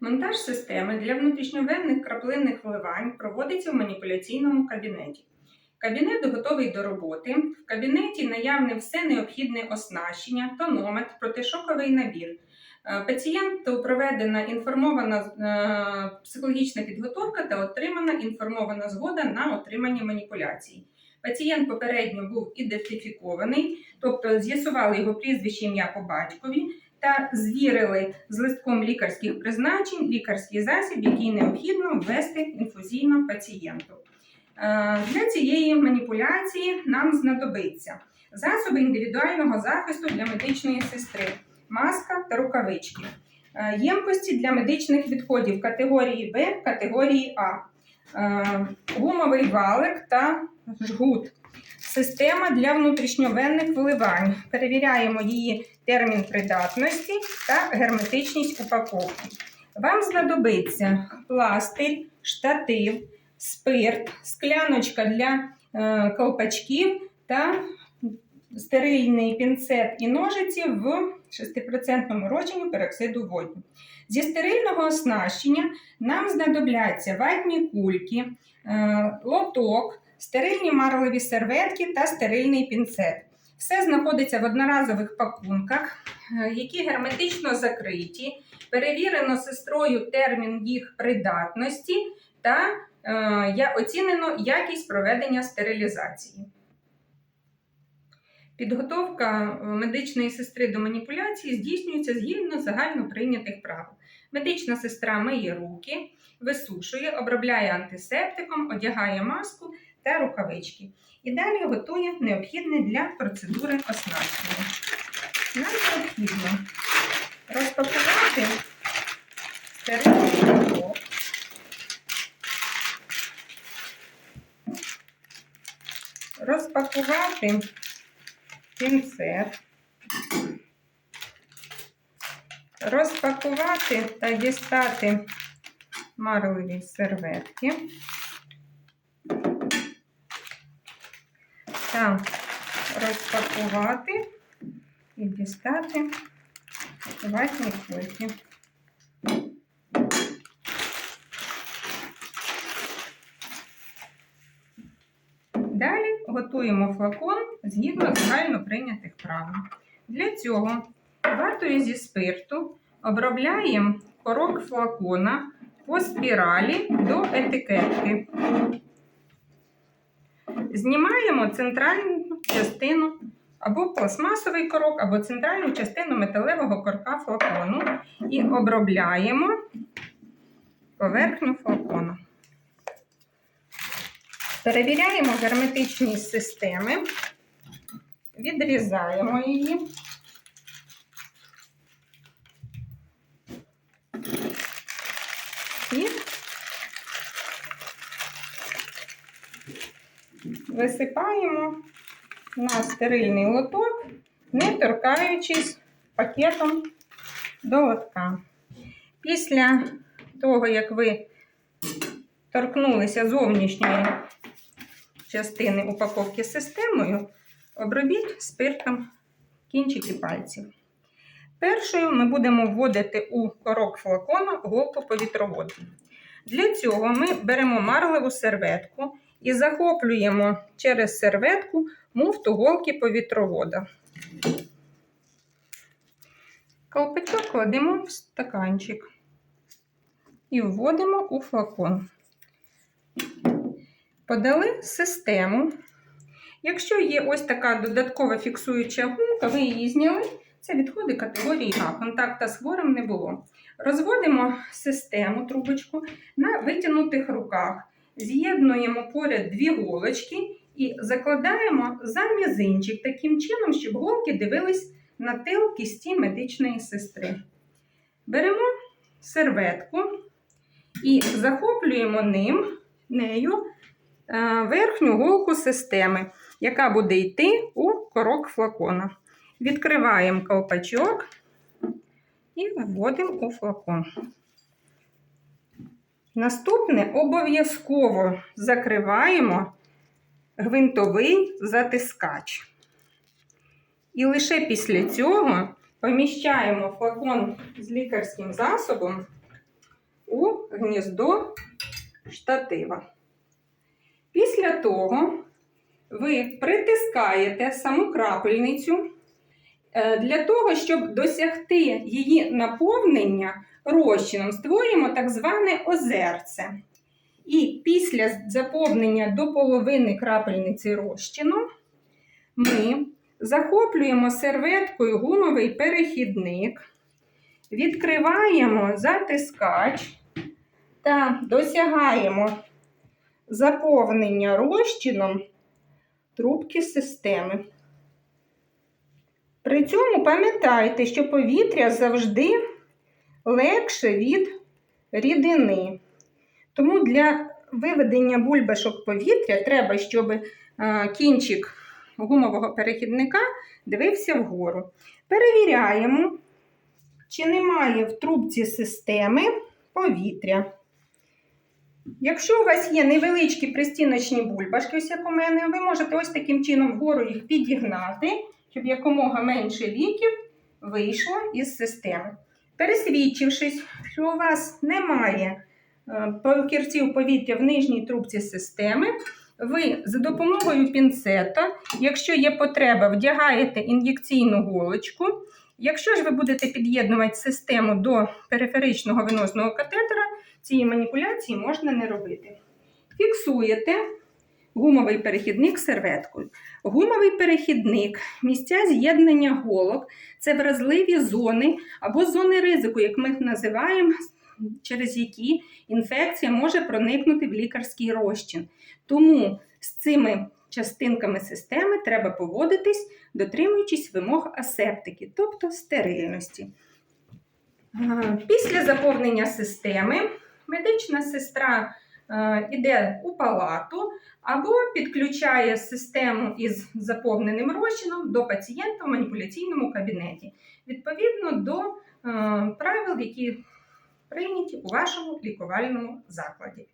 Монтаж системи для внутрішньовенних краплинних вливань проводиться в маніпуляційному кабінеті. Кабінет готовий до роботи. В кабінеті наявне все необхідне оснащення, тонометр, протишоковий набір. Е, Пацієнту проведена інформована е, психологічна підготовка та отримана інформована згода на отримання маніпуляцій. Пацієнт попередньо був ідентифікований, тобто з'ясували його прізвище ім'я по батькові та звірили з листком лікарських призначень лікарський засіб, який необхідно ввести інфузійно пацієнту. Е, Для цієї маніпуляції нам знадобиться засоби індивідуального захисту для медичної сестри, маска та рукавички, е, ємкості для медичних відходів категорії Б, категорії А, е, гумовий валик та жгут. Система для внутрішньовенних вливань. Перевіряємо її термін придатності та герметичність упаковки. Вам знадобиться пластир, штатив, спирт, скляночка для е, колпачків та стерильний пінцет і ножиці в 6% розчині пероксиду водню. Зі стерильного оснащення нам знадобляться ватні кульки, е, лоток, стерильні марливі серветки та стерильний пінцет. Все знаходиться в одноразових пакунках, е, які герметично закриті. Перевірено сестрою термін їх придатності та е, оцінено якість проведення стерилізації. Підготовка е, медичної сестри до маніпуляції здійснюється згідно загально прийнятих правил. Медична сестра миє руки, висушує, обробляє антисептиком, одягає маску та рукавички. І далі готує необхідне для процедури оснащення. Нам необхідно розпакувати стерильний лоток. Розпакувати пінцет, розпакувати та дістати марливі серветки. Та розпакувати і дістати ватні кульки. Далі готуємо флакон згідно загально прийнятих правил. Для цього ватою зі спирту обробляємо корок флакона по спіралі до етикетки. Знімаємо центральну частину або пластмасовий корок, або центральну частину металевого корка флакону і обробляємо поверхню флакона. Перевіряємо герметичність системи, відрізаємо її. І висипаємо на стерильний лоток, не торкаючись пакетом до лотка. Після того, як ви торкнулися зовнішньої частини упаковки системою, обробіть спиртом кінчики пальців. Першою ми будемо вводити у корок флакона голку повітроводу. Для цього ми беремо марливу серветку і захоплюємо через серветку муфту голки повітровода. Колпачок кладемо в стаканчик і вводимо у флакон. Подали систему. Якщо є ось така додаткова фіксуюча гумка, ви її зняли. Це відходи категорії А. Контакта з хворим не було. Розводимо систему, трубочку на витягнутих руках. З'єднуємо поряд дві голочки і закладаємо за мізинчик таким чином, щоб голки дивились на тил кісті медичної сестри. Беремо серветку і захоплюємо ним, нею е, верхню голку системи, яка буде йти у корок флакона. Відкриваємо колпачок і вводимо у флакон. Наступне обов'язково закриваємо гвинтовий затискач. І лише після цього поміщаємо флакон з лікарським засобом у гніздо штатива. Після того ви притискаєте саму крапельницю е, для того, щоб досягти її наповнення розчином, створюємо так зване озерце. І після заповнення до половини крапельниці розчином ми захоплюємо серветкою гумовий перехідник, відкриваємо затискач та досягаємо заповнення розчином трубки системи. При цьому пам'ятайте, що повітря завжди легше від рідини. Тому для виведення бульбашок повітря треба, щоб е, кінчик гумового перехідника дивився вгору. Перевіряємо, чи немає в трубці системи повітря. Якщо у вас є невеличкі пристіночні бульбашки, ось як у мене, ви можете ось таким чином вгору їх підігнати, щоб якомога менше ліків вийшло із системи. Пересвідчившись, що у вас немає е, покірців повітря в нижній трубці системи, ви за допомогою пінцета, якщо є потреба, вдягаєте ін'єкційну голочку. Якщо ж ви будете під'єднувати систему до периферичного венозного катетера, цієї маніпуляції можна не робити. Фіксуєте гумовий перехідник серветкою. Гумовий перехідник, місця з'єднання голок це вразливі зони або зони ризику, як ми їх називаємо, через які інфекція може проникнути в лікарський розчин. Тому з цими частинками системи треба поводитись, дотримуючись вимог асептики, тобто стерильності. Е, Після заповнення системи медична сестра йде у палату або підключає систему із заповненим розчином до пацієнта в маніпуляційному кабінеті, відповідно до е, правил, які прийняті у вашому лікувальному закладі.